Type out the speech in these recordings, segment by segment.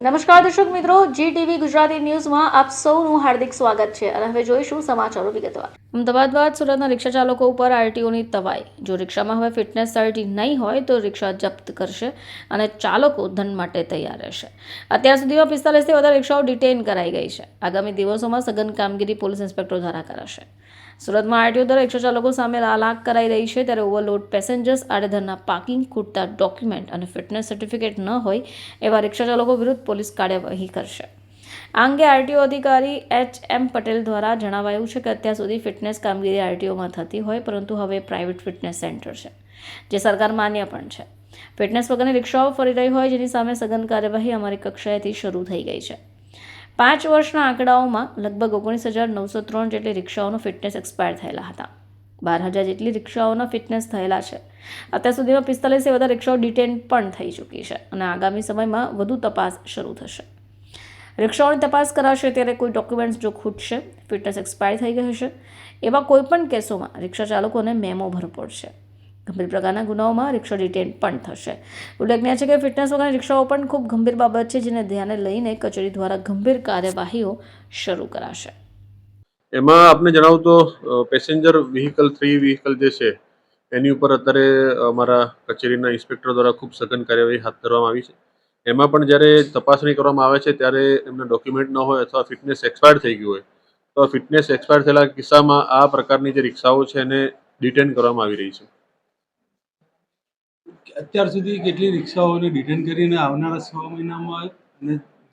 નમસ્કાર દર્શક મિત્રો જી ટીવી ગુજરાતી ન્યૂઝમાં આપ સૌનું હાર્દિક સ્વાગત છે અને હવે જોઈશું સમાચારો વિગતવાર. અમદાવાદ બાદ સુરતના રિક્ષા ચાલકો ઉપર આરટીઓની તવાઈ. જો રિક્ષામાં હવે ફિટનેસ સર્ટી નહીં હોય તો રિક્ષા જપ્ત કરશે અને ચાલકો દંડ માટે તૈયાર રહેશે. અત્યાર સુધીમાં પિસ્તાલીસથી વધારે રિક્ષાઓ ડિટેઇન કરાઈ ગઈ છે. આગામી દિવસોમાં સઘન કામગીરી પોલીસ ઇન્સ્પેક્ટર દ્વારા કરાશે. સુરતમાં આરટીઓ દ્વારા રિક્ષા ચાલકો સામે લાલાક કરાઈ રહી છે. ત્યારે ઓવરલોડ પેસેન્જર્સ આડેધરના પાર્કિંગ, ખૂટતા ડોક્યુમેન્ટ અને ફિટનેસ સર્ટિફિકેટ ન હોય એવા રિક્ષા ચાલકો વિરુદ્ધ પોલીસ કાર્યવાહી કરશે. આ અંગે આરટીઓ અધિકારી એચ એમ પટેલ દ્વારા જણાવાયું છે કે અત્યાર સુધી ફિટનેસ કામગીરી આરટીઓમાં થતી હોય, પરંતુ હવે પ્રાઇવેટ ફિટનેસ સેન્ટર છે, જે સરકાર માન્ય પણ છે. ફિટનેસ વગરની રિક્ષાઓ ફરી રહી હોય, જેની સામે સઘન કાર્યવાહી અમારી કક્ષાએથી શરૂ થઈ ગઈ છે. પાંચ વર્ષના આંકડાઓમાં લગભગ ઓગણીસ હજાર નવસો ત્રણ જેટલી રિક્ષાઓનો ફિટનેસ એક્સપાયર થયેલા હતા. બાર હજાર જેટલી રિક્ષાઓના ફિટનેસ થયેલા છે. અત્યાર સુધીમાં પિસ્તાલીસથી વધારે રિક્ષાઓ ડિટેન પણ થઈ ચૂકી છે અને આગામી સમયમાં વધુ તપાસ શરૂ થશે. રિક્ષાઓની તપાસ કરાશે ત્યારે કોઈ ડોક્યુમેન્ટ્સ જો ખૂટશે ફિટનેસ એક્સપાયર થઈ ગઈ હશે, એવા કોઈપણ કેસોમાં રિક્ષા ચાલકોને મેમો ભરવો પડશે. ગંભીર પ્રકારના ગુનાઓમાં રિક્ષા ડિટેન પણ થશે. ઉલ્લેખનીય છે કે ફિટનેસ વગરની રિક્ષાઓ પણ ખૂબ ગંભીર બાબત છે, જેને ધ્યાને લઈને કચેરી દ્વારા ગંભીર કાર્યવાહીઓ શરૂ કરાશે. એમાં આપને જણાવું તો પેસેન્જર વ્હીકલ થ્રી વ્હીકલ જે છે, એની ઉપર અત્યારે અમારા કચેરીના ઇન્સ્પેક્ટર દ્વારા ખૂબ સઘન કાર્યવાહી હાથ ધરવામાં આવી છે. એમાં પણ જ્યારે તપાસણી કરવામાં આવે છે ત્યારે એમને ડોક્યુમેન્ટ ન હોય અથવા ફિટનેસ એક્સપાયર થઈ ગયું હોય તો ફિટનેસ એક્સપાયર થયેલા કિસ્સામાં આ પ્રકારની જે રિક્ષાઓ છે એને ડિટેન કરવામાં આવી રહી છે. અત્યાર સુધી કેટલી રિક્ષાઓને ડિટેન કરીને આવનારા છ મહિનામાં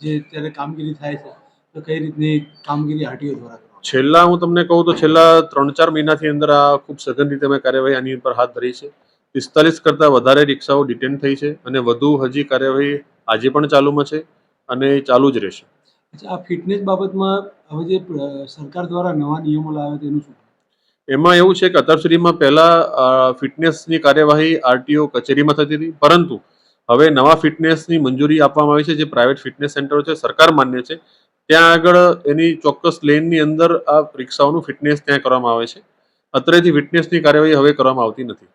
જે અત્યારે કામગીરી થાય છે તો કઈ રીતની કામગીરી આરટીઓ દ્વારા છેલ્લા હું તમને કહું તો છેલ્લા ત્રણ ચાર મહિનાથી અંદર આ ખૂબ સઘન રીતે અમે કાર્યવાહી આની ઉપર હાથ ધરી છે. પિસ્તાલીસ કરતાં વધારે રિક્ષાઓ ડિટેન થઈ છે અને વધુ હજી કાર્યવાહી આજે પણ ચાલુમાં છે અને ચાલુ જ રહેશે. આ ફિટનેસ બાબતમાં હવે જે સરકાર દ્વારા નવા નિયમો લાવે તેનું શું? એમાં એવું છે કે અત્યાર સુધીમાં પહેલા ફિટનેસની કાર્યવાહી આરટીઓ કચેરીમાં થતી હતી પરંતુ હવે નવા ફિટનેસની મંજૂરી આપવામાં આવી છે જે પ્રાઇવેટ ફિટનેસ સેન્ટરો છે સરકાર માન્ય છે. ત્યાં આગળ એની ચોક્કસ લેનની અંદર આ રિક્ષાઓનું ફિટનેસ ત્યાં કરવામાં આવે છે. અત્રેથી ફિટનેસની કાર્યવાહી હવે કરવામાં આવતી નથી.